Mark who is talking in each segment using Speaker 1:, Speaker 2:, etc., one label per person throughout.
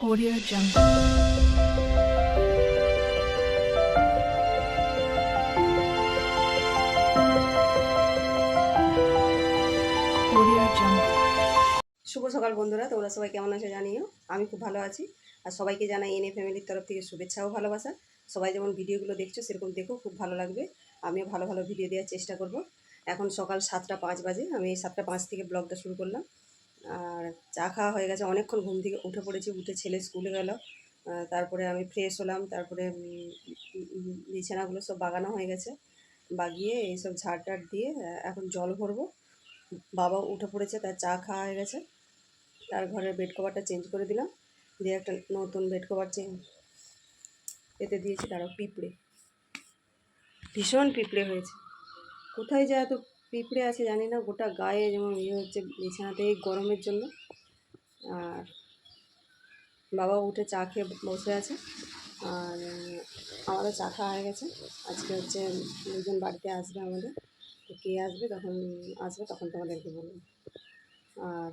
Speaker 1: Audio Jungle.
Speaker 2: শুভ সকাল বন্ধুরা, তোমরা সবাই কেমন আছো জানিও? আমি খুব ভালো আছি। আর সবাইকে জানাই এনএ ফ্যামিলির তরফ থেকে শুভেচ্ছা ও ভালোবাসা। সবাই যেমন ভিডিওগুলো দেখছ, সেরকম দেখো, খুব ভালো লাগবে। আমিও ভালো ভালো ভিডিও দেওয়ার চেষ্টা করব। এখন সকাল সাতটা পাঁচ বাজে, আমি সাতটা পাঁচ থেকে ব্লগটা শুরু করলাম। আর চা খাওয়া হয়ে গেছে। অনেকক্ষণ ঘুম থেকে উঠে পড়েছি, উঠে ছেলে স্কুলে গেল। তারপরে আমি ফ্রেশ হলাম। তারপরে বিছানাগুলো সব বাগানো হয়ে গেছে। বাগিয়ে এইসব ঝাড় টাড় দিয়ে এখন জল ভরবো। বাবা উঠে পড়েছে, তার চা খাওয়া হয়ে গেছে। তার ঘরের বেড কভারটা চেঞ্জ করে দিলাম। দিয়ে একটা নতুন বেড কভার চেঞ্জ এতে দিয়েছি, তারও পিঁপড়ে। ভীষণ পিঁপড়ে হয়েছে। কোথায় যায় এত পিঁপড়ে আছে, জানি না, গোটা গায়ে যেমন ইয়ে হচ্ছে বিছানাতে এই গরমের জন্য। আর বাবা উঠে চা খেয়ে বসে আছে। আর আমারও চা খাওয়া হয়ে গেছে। আজকে হচ্ছে দুজন বাড়িতে আসবে আমাদের। কে আসবে, তখন আসবে, তখন তোমাদেরকে বলব। আর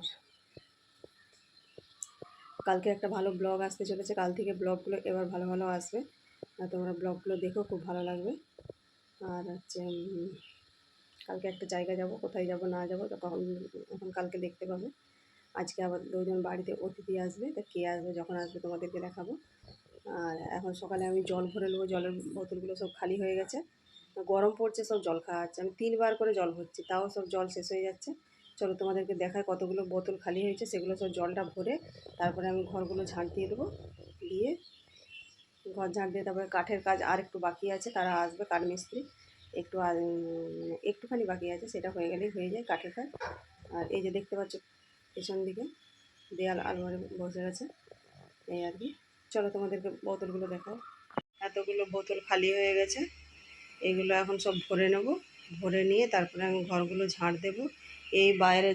Speaker 2: কালকে একটা ভালো ব্লগ আসতে চলেছে। কাল থেকে ব্লগগুলো এবার ভালো ভালো আসবে। আর তোমরা ব্লগগুলো দেখো, খুব ভালো লাগবে। আর হচ্ছে কালকে একটা জায়গা যাব, কোথায় যাব, না যাব তখন এখন কালকে দেখতে পাবে। আজকে আবার দুজন বাড়িতে অতিথি আসবে, তা কে আসবে, যখন আসবে তোমাদেরকে দেখাবো। আর এখন সকালে আমি জল ভরে নেব, জলের বোতলগুলো সব খালি হয়ে গেছে। গরম পড়ছে, সব জল খাওয়া হচ্ছে। আমি তিনবার করে জল ভরছি, তাও সব জল শেষ হয়ে যাচ্ছে। চলো তোমাদেরকে দেখায় কতগুলো বোতল খালি হয়েছে, সেগুলো সব জলটা ভরে তারপরে আমি ঘরগুলো ঝাঁট দিয়ে দেবো, দিয়ে ঘর ঝাঁট দিয়ে তারপরে কাঠের কাজ আর একটু বাকি আছে, তারা আসবে কাঠ মিস্ত্রি একটু একটুখানি বাকি আছে, সেটা হয়ে গেলেই হয়ে যায় কাঠের কাজ। আর এই যে দেখতে পাচ্ছ পেছন দিকে দেয়াল আলমারি বসে গেছে এই আর কি। চলো তোমাদেরকে বোতলগুলো দেখাও। এতগুলো বোতল খালি হয়ে গেছে, এগুলো এখন সব ভরে নেব। ভরে নিয়ে তারপরে আমি ঘরগুলো ঝাড় দেব। এই বাইরে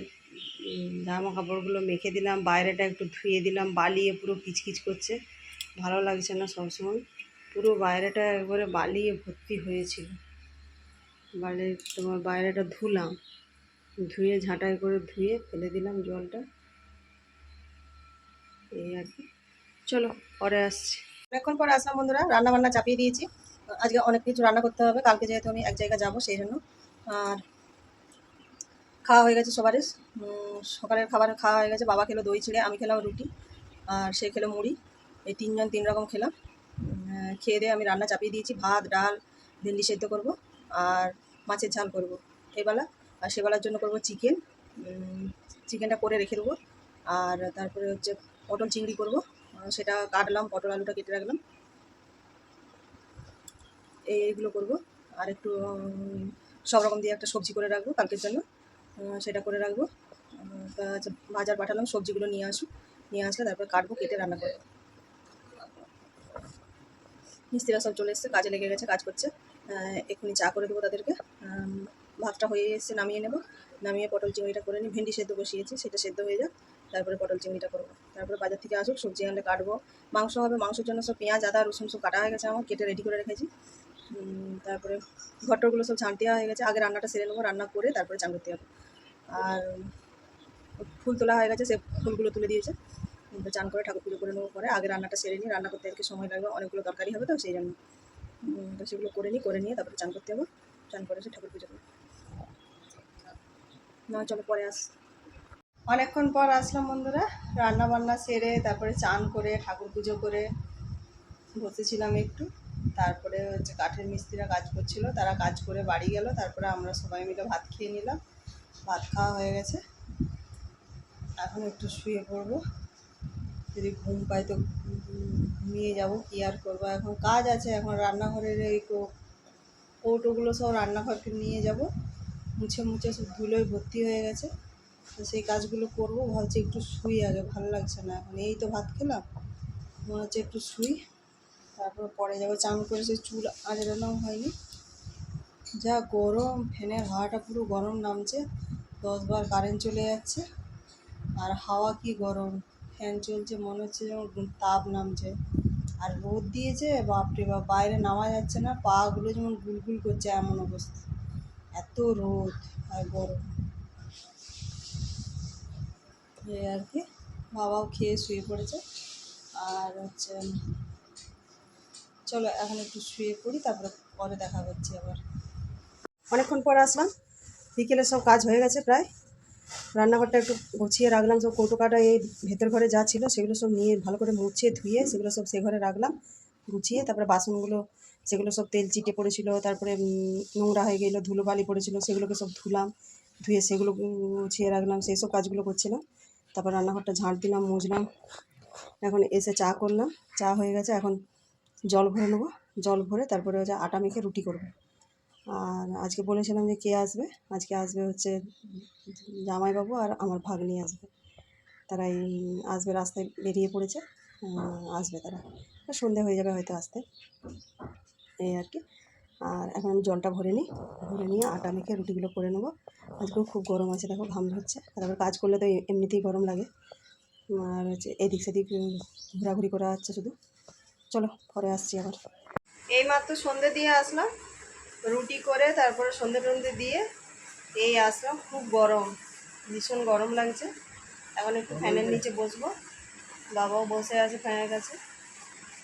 Speaker 2: জামা কাপড়গুলো মেখে দিলাম, বাইরেটা একটু ধুয়ে দিলাম, বালিয়ে পুরো কিচকিচ করছে। ভালো লাগছে না সবসময়। পুরো বাইরেটা একবারে বালিয়ে ভর্তি হয়েছিল। বালি তোমার বাইরেটা ধুলাম। ধুয়ে ঝাঁটাই করে ধুয়ে ফেলে দিলাম জলটা। এই আর কি। চলো, পরে আসছি। অনেকক্ষণ পরে আসলাম বন্ধুরা রান্না বান্না চাপিয়ে দিয়েছি। আজকে অনেক কিছু রান্না করতে হবে, কালকে যেহেতু আমি এক জায়গায় যাব সেই জন্য। আর খাওয়া হয়ে গেছে সবারই সকালের খাবার খাওয়া হয়ে গেছে, বাবা খেলো দই ছিঁড়ে, আমি খেলাম রুটি, আর সে খেলো মুড়ি। এই তিনজন তিন রকম খেলাম। খেয়ে দিয়ে আমি রান্না চাপিয়ে দিয়েছি, ভাত, ডাল, ভেন্ডি সেদ্ধ করব। আর মাছের ঝাল করব। এবেলা আর সেবেলার জন্য করব চিকেন চিকেনটা করে রেখে দেবো। আর তারপরে হচ্ছে পটল চিংড়ি করব। সেটা কাটলাম, পটল আলুটা কেটে রাখলাম। এই এইগুলো করব। আর একটু সব রকম দিয়ে একটা সবজি করে রাখব কালকের জন্য। সেটা করে রাখব। বাজার পাঠালাম, সবজিগুলো নিয়ে আসুক। নিয়ে আসলে তারপর কাটবো, কেটে রান্না করব। মিস্ত্রিরা সব চলে এসছে, কাজে লেগে গেছে, কাজ করছে। এক্ষুনি চা করে দেবো তাদেরকে। ভাতটা হয়ে এসছে, নামিয়ে নেব। নামিয়ে পটল চিংড়িটা করে নিই। ভেন্ডি সেদ্ধ বসিয়েছি, সেটা সেদ্ধ হয়ে যাক। তারপরে পটল চিংড়িটা করব। তারপরে বাজার থেকে আসুক, সবজি আনলে কাটবো। মাংস হবে, মাংসের জন্য সব পেঁয়াজ, আদা, রসুন সব কাটা হয়ে গেছে আমার, কেটে রেডি করে রেখেছি। তারপরে ঘরটরগুলো সব ঝাঁট দেওয়া হয়ে গেছে। আগে রান্নাটা সেরে নেব, রান্না করে তারপরে চান করতে হবে আর ফুল তোলা হয়ে গেছে, সে ফুলগুলো তুলে দিয়েছে। চান করে ঠাকুর পুজো করে নেব পরে। আগে রান্নাটা সেরে নিই, রান্না করতে আজকে সময় লাগবে, অনেকগুলো দরকারি হবে তো, সেই জন্য। তো সেগুলো করে নিই, করে নিয়ে তারপরে চান করতে হবে চান করে এসে ঠাকুর পুজো করব না চলো পরে আস। অনেকক্ষণ পর আসলাম বন্ধুরা রান্না বান্না সেরে তারপরে চান করে, ঠাকুর পুজো করে বসেছিলাম একটু। তারপরে হচ্ছে কাঠের মিস্ত্রিরা কাজ করছিল, তারা কাজ করে বাড়ি গেল, তারপরে আমরা সবাই মিলে ভাত খেয়ে নিলাম। ভাত খাওয়া হয়ে গেছে। এখন একটু শুয়ে পড়ব। যদি ঘুম পাই তো ঘুমিয়ে যাব, কি আর করব? এখন কাজ আছে, এখন রান্নাঘরের এই কৌটোগুলো সব রান্নাঘরকে নিয়ে যাব। মুছে মুছে সব ধুলোয় ভর্তি হয়ে গেছে। তো সেই কাজগুলো করব, ভাবছি একটু শুই আগে, ভালো লাগছে না। এখন এই তো ভাত খেলাম, মনে হচ্ছে একটু শুই। তারপর পরে যাব, চান করে সে চুল আঁচড়ানোও হয়নি। যা গরম, ফ্যানের হাওয়াটা পুরো গরম নামছে। দশবার কারেন্ট চলে যাচ্ছে। আর হাওয়া কি গরম? ফ্যান চলছে, মনে হচ্ছে যেমন তাপ নামছে। আর রোদ দিয়েছে, বাপরে বাপ, বাইরে নামা যাচ্ছে না, পাগুলো যেমন গুলগুল করছে, এমন অবস্থা। এত রোদ আর গরম। এই আর কি, বাবাও খেয়ে শুয়ে পড়েছে। আর হচ্ছে, চলো এখন একটু শুয়ে পড়ি, তারপরে পরে দেখা হচ্ছে আবার। অনেকক্ষণ পর আসলাম, বিকেলে সব কাজ হয়ে গেছে প্রায়। রান্নাঘরটা একটু গুছিয়ে রাখলাম, সব কৌটো কাটা এই ভেতর ঘরে যা ছিল সেগুলো সব নিয়ে ভালো করে মুছিয়ে ধুয়ে সেগুলো সব সে ঘরে রাখলাম, গুছিয়ে তারপরে বাসনগুলো সেগুলো সব তেল চিটে পড়েছিল, তারপরে নোংরা হয়ে গেলো ধুলো বালি পড়েছিল, সেগুলোকে সব ধুলাম, ধুয়ে সেগুলো গুছিয়ে রাখলাম, সেই সব কাজগুলো করছিলাম, তারপর রান্নাঘরটা ঝাঁট দিলাম, মুছলাম, এখন এসে চা করলাম, চা হয়ে গেছে, এখন জল ভরে নেব, জল ভরে তারপরে হচ্ছে আটা মেখে রুটি করব। আর আজকে বলেছিলাম যে কে আসবে? আজকে আসবে হচ্ছে জামাইবাবু আর আমার ভাগ্নি আসবে। তারা এই আসবে রাস্তায় বেরিয়ে পড়েছে। আসবে তারা। সন্ধে হয়ে যাবে হয়তো আসতে। এই আর কি। আর এখন আমি জলটা ভরে নিই। ভরে নিয়ে আটা মেখে রুটিগুলো করে নেব। আজকেও খুব গরম আছে, দেখো ঘাম হচ্ছে তারপর কাজ করলে তো এমনিতেই গরম লাগে। আর হচ্ছে এদিক সেদিক ঘোরাঘুরি করা হচ্ছে শুধু। চলো, পরে আসছি আবার। এই মাত্র সন্ধে দিয়ে আসলাম। রুটি করে তারপরে সন্ধে টন্ধে দিয়ে এই আসলাম খুব গরম ভীষণ গরম লাগছে। এখন একটু ফ্যানের নিচে বসবো। বাবাও বসে আছে ফ্যানের কাছে।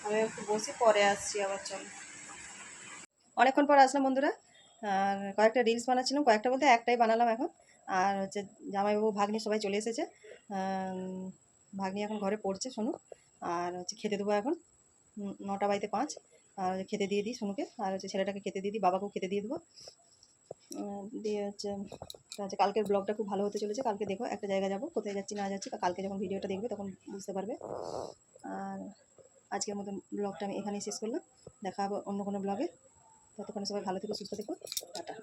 Speaker 2: আমি একটু বসে পরে আসছি আবার চলো। অনেকক্ষণ পর আসলাম বন্ধুরা। আর কয়েকটা রিলস বানাচ্ছিলাম কয়েকটা বলতে একটাই বানালাম এখন। আর হচ্ছে জামাইবাবু ভাগ্নি সবাই চলে এসেছে। ভাগ্নি এখন ঘরে পড়ছে শোনো আর হচ্ছে খেতে দেবো এখন। নটা বাড়িতে পাঁচ। আর খেতে দিয়ে দিই সোনুকে আর হচ্ছে ছেলেটাকে খেতে দিয়ে দিই, বাবাকেও খেতে দিয়ে দেবো। দিয়ে হচ্ছে আচ্ছা কালকের ব্লগটা খুব ভালো হতে চলেছে। কালকে দেখো একটা জায়গা যাব, কোথায় যাচ্ছি, না যাচ্ছি কালকে যখন ভিডিওটা দেখবে তখন বুঝতে পারবে। আর আজকের মতন ব্লগটা আমি এখানেই শেষ করলাম। দেখা হবে অন্য কোনো ব্লগে ততক্ষণে সবাই ভালো থেকো, সুস্থ থেকো। টাটা।